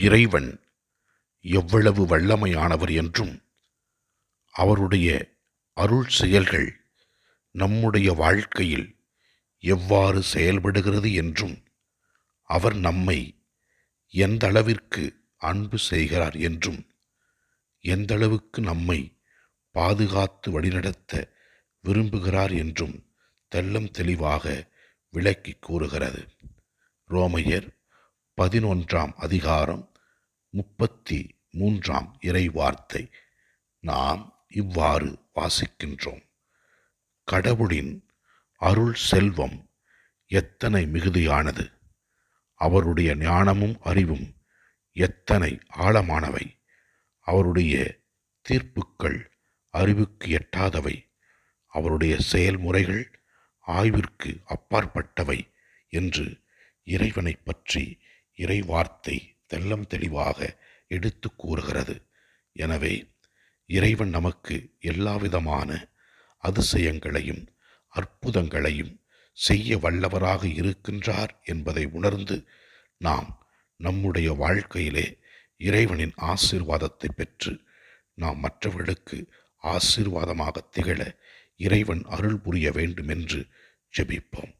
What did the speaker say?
இறைவன் எவ்வளவு வல்லமையானவர் என்றும் அவருடைய அருள் செயல்கள் நம்முடைய வாழ்க்கையில் எவ்வாறு செயல்படுகிறது என்றும் அவர் நம்மை எந்த அளவிற்கு அன்பு செய்கிறார் என்றும் எந்தளவுக்கு நம்மை பாதுகாத்து வழிநடத்த விரும்புகிறார் என்றும் தெல்லம் தெளிவாக விளக்கி கூறுகிறது. ரோமையர் பதினொன்றாம் அதிகாரம் முப்பத்தி மூன்றாம் இறை வார்த்தை நாம் இவ்வாறு வாசிக்கின்றோம். கடவுளின் அருள் செல்வம் எத்தனை மிகுதியானது. அவருடைய ஞானமும் அறிவும் எத்தனை ஆழமானவை. அவருடைய தீர்ப்புக்கள் அறிவுக்கு எட்டாதவை. அவருடைய செயல்முறைகள் ஆய்விற்கு அப்பாற்பட்டவை என்று இறைவனை பற்றி இறைவார்த்தை தெல்லம் தெளிவாக எடுத்து கூறுகிறது. எனவே இறைவன் நமக்கு எல்லாவிதமான அதிசயங்களையும் அற்புதங்களையும் செய்ய வல்லவராக இருக்கின்றார் என்பதை உணர்ந்து நாம் நம்முடைய வாழ்க்கையிலே இறைவனின் ஆசீர்வாதத்தை பெற்று நாம் மற்றவர்களுக்கு ஆசீர்வாதமாக திகழ இறைவன் அருள் புரிய வேண்டுமென்று ஜெபிப்போம்.